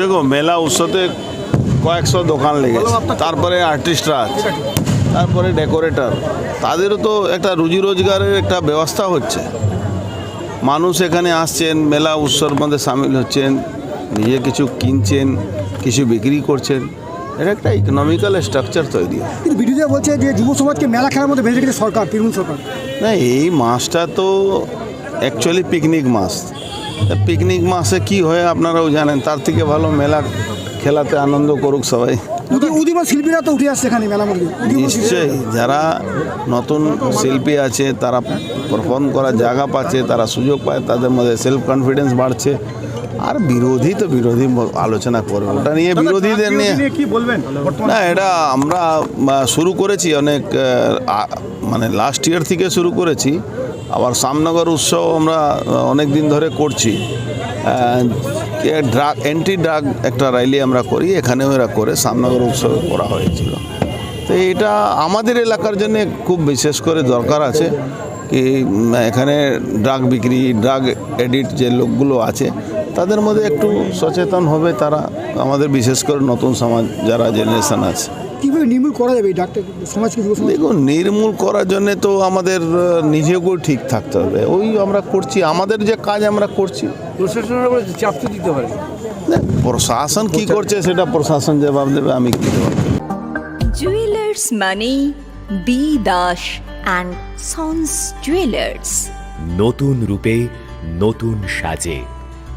দেখো মেলা উৎসবে কয়েকশো দোকান লেগেছে। তারপরে আর্টিস্টরা আছে তারপরে ডেকোরেটর তাদেরও তো একটা রুজি রোজগারের একটা ব্যবস্থা হচ্ছে। মানুষ এখানে আসছেন মেলা উৎসবের মধ্যে সামিল হচ্ছেন নিজে কিছু কিনছেন কিছু বিক্রি করছেন। এটা একটা ইকোনমিক্যাল স্ট্রাকচার তৈরি। হয় কিন্তু বিরোধীরা বলছে যে যুব সমাজকে মেলা খেলার মধ্যে রেখেছে সরকার তৃণমূল সরকার। না এই মাসটা তো অ্যাকচুয়ালি পিকনিক মাস। পিকনিক মাসে কি হয় আপনারাও জানেন তার থেকে ভালো মেলা খেলাতে আনন্দ করুক সবাই। উদীয়মান শিল্পীরা তো উঠে আসছে এখানে। নিশ্চয়ই যারা নতুন শিল্পী আছে তারা পারফর্ম করার জায়গা পাচ্ছে তারা সুযোগ পায় তাদের মধ্যে সেলফ কনফিডেন্স বাড়ছে। আর বিরোধী তো বিরোধী আলোচনা করবে ওটা নিয়ে বিরোধীদের নিয়ে কি বলবেন? না এটা আমরা শুরু করেছি অনেক মানে লাস্ট ইয়ার থেকে শুরু করেছি। আবার সামনগর উৎসব আমরা অনেক দিন ধরে করছি। ড্রাগ অ্যান্টি ড্রাগ একটা র্যালি আমরা করি, এখানেও এরা করে সামনগর উৎসবে করা হয়েছিল। তো এটা আমাদের এলাকার জন্য খুব বিশেষ করে দরকার আছে কি এখানে ড্রাগ বিক্রি ড্রাগ এডিট যে লোকগুলো আছে তাদের মধ্যে একটু সচেতন হবে তারা আমাদের বিশেষ করে নতুন সমাজ যারা জেনারেশন আছে। কীভাবে নির্মূল করা যাবে ডাক্তার সমাজকে দেখুন নির্মূল করার জন্য তো আমাদের নিজেকেও ঠিক থাকতে হবে। ওই আমরা করছি আমাদের যে কাজ আমরা করছি। প্রশাসনের উপরে চাপ তো দিতে পারে প্রশাসন কি করছে সেটা প্রশাসন জবাব দেবে আমি কি দেবো? জুয়েলার্স মানে B Das and sons jewellers নতুন রূপে নতুন সাজে।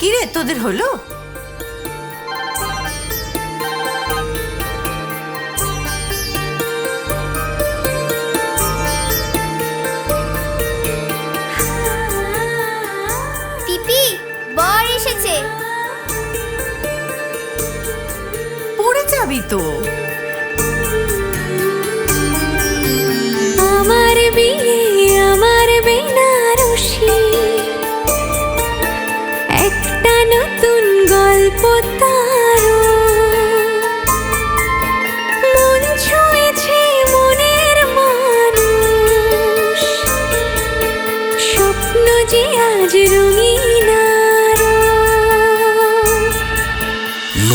কিরে তোদের হলো? পিপি বর এসেছে। পড়ে যাবি তো। আমার বিয়ে